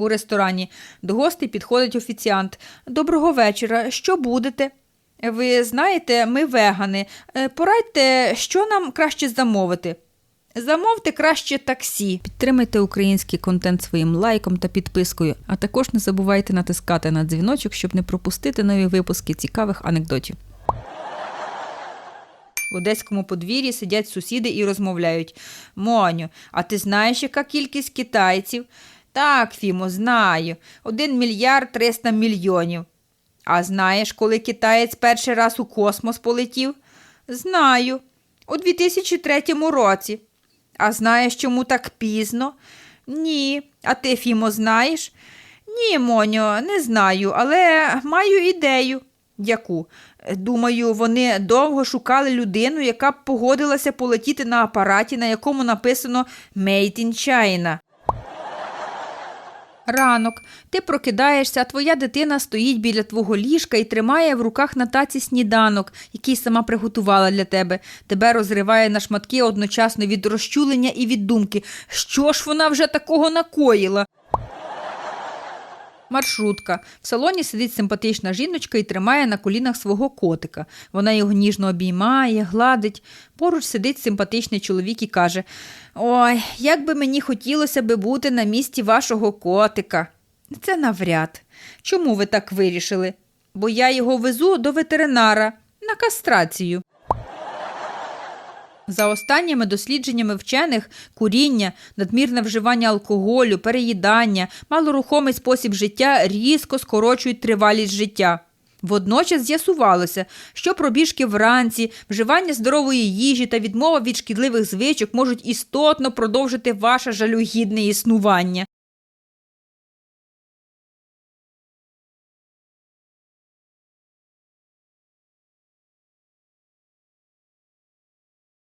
У ресторані до гостей підходить офіціант. Доброго вечора. Що будете? Ви знаєте, ми вегани. Е, Порадьте, що нам краще замовити. Замовте краще таксі. Підтримайте український контент своїм лайком та підпискою, а також не забувайте натискати на дзвіночок, щоб не пропустити нові випуски цікавих анекдотів. В одеському подвір'ї сидять сусіди і розмовляють. Моню, а ти знаєш, яка кількість китайців? Так, Фімо, знаю. Один мільярд триста мільйонів. А знаєш, коли китаєць перший раз у космос полетів? Знаю. У 2003 році. А знаєш, чому так пізно? Ні. А ти, Фімо, знаєш? Ні, Моньо, не знаю, але маю ідею. Яку? Думаю, вони довго шукали людину, яка б погодилася полетіти на апараті, на якому написано Made in China. Ранок. Ти прокидаєшся, а твоя дитина стоїть біля твого ліжка і тримає в руках на таці сніданок, який сама приготувала для тебе. Тебе розриває на шматки одночасно від розчулення і від думки, що ж вона вже такого накоїла. Маршрутка. В салоні сидить симпатична жіночка і тримає на колінах свого котика. Вона його ніжно обіймає, гладить. Поруч сидить симпатичний чоловік і каже: Ой, як би мені хотілося би бути на місці вашого котика. Це навряд. Чому ви так вирішили? Бо я його везу до ветеринара на кастрацію. За останніми дослідженнями вчених, куріння, надмірне вживання алкоголю, переїдання, малорухомий спосіб життя різко скорочують тривалість життя. Водночас з'ясувалося, що пробіжки вранці, вживання здорової їжі та відмова від шкідливих звичок можуть істотно продовжити ваше жалюгідне існування.